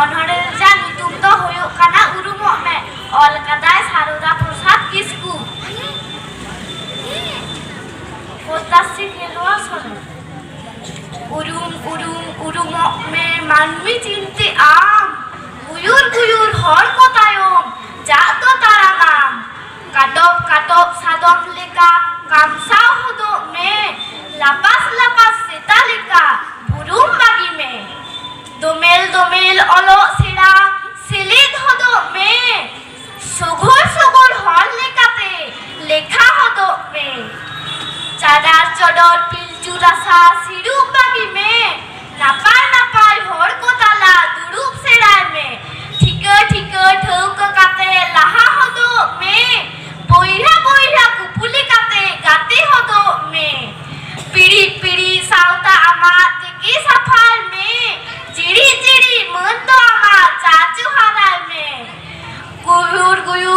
ᱚᱱᱚᱬᱦᱮ ᱨᱮᱭᱟᱜ ᱧᱩᱛᱩᱢ ᱫᱚ ᱦᱩᱭᱩᱜ ᱠᱟᱱᱟ ᱩᱨᱩᱢᱚᱜ ᱢᱮ ᱚᱞ ᱠᱟᱫᱟᱭ ᱥᱟᱨᱚᱫᱟ ᱯᱨᱚᱥᱟᱫᱽ ᱠᱤᱥᱠᱩ ᱯᱚᱫᱽᱫᱟᱥᱨᱤ ᱠᱷᱮᱞᱳᱣᱟ ᱥᱚᱨᱮᱱ ᱩᱨᱩᱢ ᱩᱨᱩᱢ ᱩᱨᱩᱢᱚᱜ ᱢᱮ ᱢᱟᱹᱱᱢᱤ ᱪᱤᱱᱛᱮ ᱟᱢ ᱜᱩᱭᱩᱨ ᱜᱩᱭᱩᱨ ᱦᱚᱲ ᱠᱚ ᱛᱟᱭᱚᱢ ᱡᱟᱜ ᱫᱚ ᱛᱟᱲᱟᱢᱟᱢ ᱠᱟᱴᱚᱵ ᱠᱟᱴᱚᱵ ᱥᱟᱫᱚᱢ ᱞᱮᱠᱟ ᱠᱟᱢᱥᱟᱣ ᱦᱚᱫᱚᱜ ᱢᱮ ᱞᱟᱯᱟᱥ ᱞᱟᱯᱟᱥ ᱥᱮᱛᱟ ᱞᱮᱠᱟ চডর পিলচুরা সা সিরুপ বাগি মে নাপায় নাপায় হোর কোতালা দুরুপ সেরায় মে ঠিক ঠিক ঠৌক কাতে লাহা হতো মে বইরা বইরা কুপুলি কাতে গাতে হতো মে পিড়ি পিড়ি সাউতা আমার থেকে সাফার মে জিড়ি জিড়ি মন্দ আমার চাচু হারায় মে গুয়ুর গুয়ুর